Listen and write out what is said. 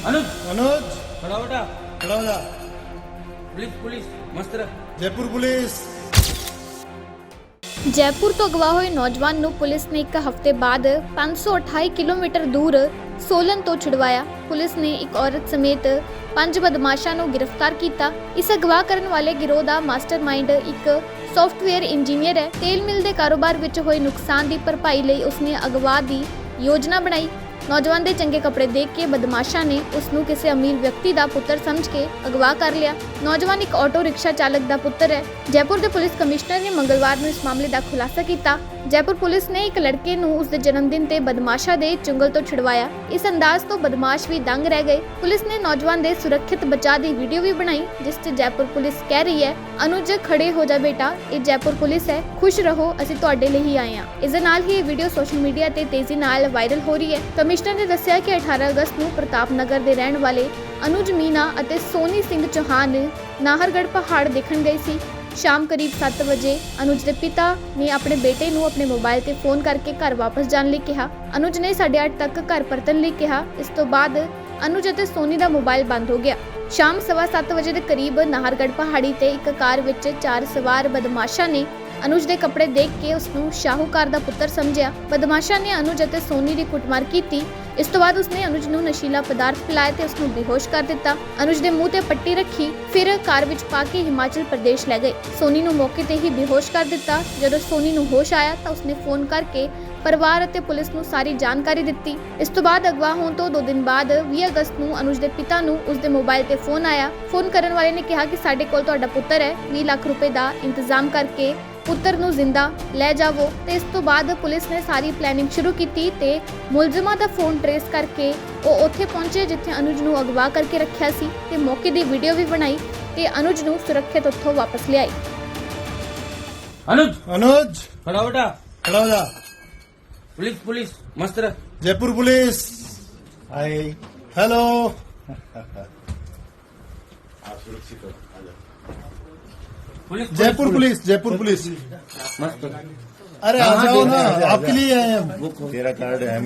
અનુજ અનુજ ખડા બેટા ખડા બેટા police police મસ્ત રહ જયપુર પોલીસ ਜੈਪੁਰ ਤੋਂ ਅਗਵਾ ਹੋਏ ਨੌਜਵਾਨ ਨੂੰ ਪੁਲਿਸ ਨੇ ਇੱਕ ਹਫ਼ਤੇ ਬਾਅਦ 528 ਕਿਲੋਮੀਟਰ ਦੂਰ ਸੋਲਨ ਤੋਂ ਛੁਡਵਾਇਆ ਪੁਲਿਸ ਨੇ ਇੱਕ ਔਰਤ ਸਮੇਤ ਪੰਜ ਬਦਮਾਸ਼ਾਂ ਨੂੰ ਗ੍ਰਿਫਤਾਰ ਕੀਤਾ ਇਸ ਅਗਵਾ ਕਰਨ ਵਾਲੇ ਗਿਰੋਹ ਦਾ ਮਾਸਟਰਮਾਈਂਡ ਇੱਕ ਸੌਫਟਵੇਅਰ ਇੰਜੀਨੀਅਰ ਹੈ ਤੇਲ ਮਿਲ ਦੇ ਕਾਰੋਬਾਰ ਵਿੱਚ ਹੋਏ ਨੁਕਸਾਨ ਦੀ ਭਰਪਾਈ ਲਈ ਉਸਨੇ ਅਗਵਾ ਦੀ ਯੋਜਨਾ ਬਣਾਈ ਨੌਜਵਾਨ ਦੇ ਚੰਗੇ ਕੱਪੜੇ ਦੇਖ ਕੇ ਬਦਮਾਸ਼ਾਂ ਨੇ ਉਸ ਨੂੰ ਕਿਸੇ ਅਮੀਰ ਵਿਅਕਤੀ ਦਾ ਪੁੱਤਰ ਸਮਝ ਕੇ ਅਗਵਾ ਕਰ ਲਿਆ। ਨੌਜਵਾਨ ਇੱਕ ਆਟੋ ਰਿਕਸ਼ਾ ਚਾਲਕ ਦਾ ਪੁੱਤਰ ਹੈ। ਜੈਪੁਰ ਦੇ ਪੁਲਿਸ ਕਮਿਸ਼ਨਰ ਨੇ ਮੰਗਲਵਾਰ ਨੂੰ ਇਸ ਮਾਮਲੇ ਦਾ ਖੁਲਾਸਾ ਕੀਤਾ। ਜੈਪੁਰ ਪੁਲਿਸ ਨੇ ਇੱਕ ਲੜਕੇ ਨੂੰ ਉਸ ਦੇ ਜਨਮ ਦਿਨ ਤੇ ਬਦਮਾਸ਼ਾਂ ਦੇ ਚੁੰਗਲ ਤੋਂ ਛੁਡਵਾਇਆ। ਇਸ ਅੰਦਾਜ਼ ਤੋਂ ਬਦਮਾਸ਼ ਵੀ ਦੰਗ ਰਹਿ ਗਏ। ਪੁਲਿਸ ਨੇ ਨੌਜਵਾਨ ਦੇ ਸੁਰੱਖਿਅਤ ਬਚਾਅ ਦੀ ਵੀਡੀਓ ਵੀ ਬਣਾਈ, ਜਿਸ 'ਚ ਜੈਪੁਰ ਪੁਲਿਸ ਕਹਿ ਰਹੀ ਹੈ, ਅਨੁਜ, ਖੜੇ ਹੋ ਜਾ ਬੇਟਾ। ਇਹ ਜੈਪੁਰ ਪੁਲਿਸ ਹੈ। ਖੁਸ਼ ਰਹੋ। ਅਸੀਂ ਤੁਹਾਡੇ ਲਈ ਹੀ ਆਏ ਹਾਂ। ਇਸ ਦੇ ਨਾਲ ਹੀ ਇਹ ਵੀਡੀਓ ਸੋਸ਼ਲ ਮੀਡੀਆ ਤੇ ਤੇਜ਼ੀ ਨਾਲ ਵਾਇਰਲ ਹੋ ਰਹੀ ਹੈ। ਕਮਿਸ਼ਨਰ ਨੇ ਦੱਸਿਆ ਕਿ 18 ਅਗਸਤ ਨੂੰ ਪ੍ਰਤਾਪ ਨਗਰ ਦੇ ਰਹਿਣ ਵਾਲੇ ਅਨੁਜ ਮੀਨਾ ਅਤੇ ਸੋਨੀ ਸਿੰਘ ਚੌਹਾਨ ਨਾਹਰਗੜ੍ਹ ਪਹਾੜ ਦੇਖਣ ਗਏ ਸੀ। ਸ਼ਾਮ ਕਰੀਬ 7 ਵਜੇ ਅਨੁਜ ਦੇ ਪਿਤਾ ਨੇ ਆਪਣੇ ਬੇਟੇ ਨੂੰ ਆਪਣੇ ਮੋਬਾਈਲ ਤੇ ਫੋਨ ਕਰਕੇ ਘਰ ਵਾਪਸ ਜਾਣ ਲਈ ਕਿਹਾ। ਅਨੁਜ ਨੇ 8:30 ਤੱਕ ਘਰ ਪਰਤਣ ਲਈ ਕਿਹਾ। ਇਸ ਤੋਂ ਬਾਅਦ ਅਨੁਜ ਅਤੇ ਸੋਨੀ ਦਾ ਮੋਬਾਈਲ ਬੰਦ ਹੋ ਗਿਆ। ਸ਼ਾਮ ਸਵਾ ਸੱਤ ਵਜੇ ਦੇ ਕਰੀਬ ਨਾਹਰਗੜ੍ਹ ਪਹਾੜੀ ਤੇ ਇੱਕ ਕਾਰ ਵਿੱਚ ਚਾਰ ਸਵਾਰ ਬਦਮਾਸ਼ਾਂ ਨੇ ਅਨੁਜ ਦੇ ਕੱਪੜੇ ਦੇਖ ਕੇ ਉਸ ਨੂੰ ਸ਼ਾਹੂਕਾਰ ਦਾ ਪੁੱਤਰ ਸਮਝਿਆ। ਬਦਮਾਸ਼ਾਂ ਨੇ ਅਨੁਜ ਅਤੇ ਸੋਨੀ ਦੀ ਕੁੱਟਮਾਰ ਕੀਤੀ। ਇਸ ਤੋਂ ਬਾਅਦ ਉਸਨੇ ਅਨੁਜ ਨੂੰ ਨਸ਼ੀਲਾ ਪਦਾਰਥ ਪਿਲਾਇਆ ਤੇ ਉਸ ਨੂੰ ਬੇਹੋਸ਼ ਕਰ ਦਿੱਤਾ। ਅਨੁਜ ਦੇ ਮੂੰਹ ਤੇ ਪੱਟੀ ਰੱਖੀ, ਫਿਰ ਕਾਰ ਵਿੱਚ ਪਾ ਕੇ ਹਿਮਾਚਲ ਪ੍ਰਦੇਸ਼ ਲੈ ਗਏ। ਸੋਨੀ ਨੂੰ ਮੌਕੇ ਤੇ ਹੀ ਬੇਹੋਸ਼ ਕਰ ਦਿੱਤਾ। ਜਦੋਂ ਸੋਨੀ ਨੂੰ ਹੋਸ਼ ਆਇਆ ਤਾਂ ਉਸਨੇ ਫੋਨ ਕਰਕੇ ਪਰਿਵਾਰ ਅਤੇ ਪੁਲਿਸ ਨੂੰ ਸਾਰੀ ਜਾਣਕਾਰੀ ਦਿੱਤੀ। ਇਸ ਤੋਂ ਬਾਅਦ ਅਗਵਾ ਹੋਣ ਤੋਂ 2 ਦਿਨ ਬਾਅਦ 20 ਅਗਸਤ ਨੂੰ ਅਨੁਜ ਦੇ ਪਿਤਾ ਨੂੰ ਉਸ ਦੇ ਮੋਬਾਈਲ ਤੇ ਫੋਨ ਆਇਆ। ਫੋਨ ਕਰਨ ਵਾਲੇ ਨੇ ਕਿਹਾ ਕਿ ਸਾਡੇ ਕੋਲ ਤੁਹਾਡਾ ਪੁੱਤਰ ਹੈ। 20 ਲੱਖ ਰੁਪਏ ਦਾ ਇੰਤਜ਼ਾਮ ਕਰਕੇ ਪੁੱਤਰ ਨੂੰ ਜ਼ਿੰਦਾ ਲੈ ਜਾਵੋ ਤੇ ਇਸ ਤੋਂ ਬਾਅਦ ਪੁਲਿਸ ਨੇ ਸਾਰੀ ਪਲੈਨਿੰਗ ਸ਼ੁਰੂ ਕੀਤੀ ਤੇ ਮੁਲਜ਼ਮਾਂ ਦਾ ਫੋਨ ਟਰੇਸ ਕਰਕੇ ਉਹ ਉੱਥੇ ਪਹੁੰਚੇ ਜਿੱਥੇ ਅਨੁਜ ਨੂੰ ਅਗਵਾ ਕਰਕੇ ਰੱਖਿਆ ਸੀ ਤੇ ਮੌਕੇ ਦੀ ਵੀਡੀਓ ਵੀ ਬਣਾਈ ਤੇ ਅਨੁਜ ਨੂੰ ਸੁਰੱਖਿਅਤ ਉੱਥੋਂ ਵਾਪਸ ਲਿਆਈ अनुज मनोज खड़ा हो बेटा खड़ा हो जा पुलिस पुलिस मस्त रह Jaipur police hi hello police Jaipur police Jaipur police मस्त अरे आ जाओ ना आपके लिए आए हैं हम तेरा कार्ड है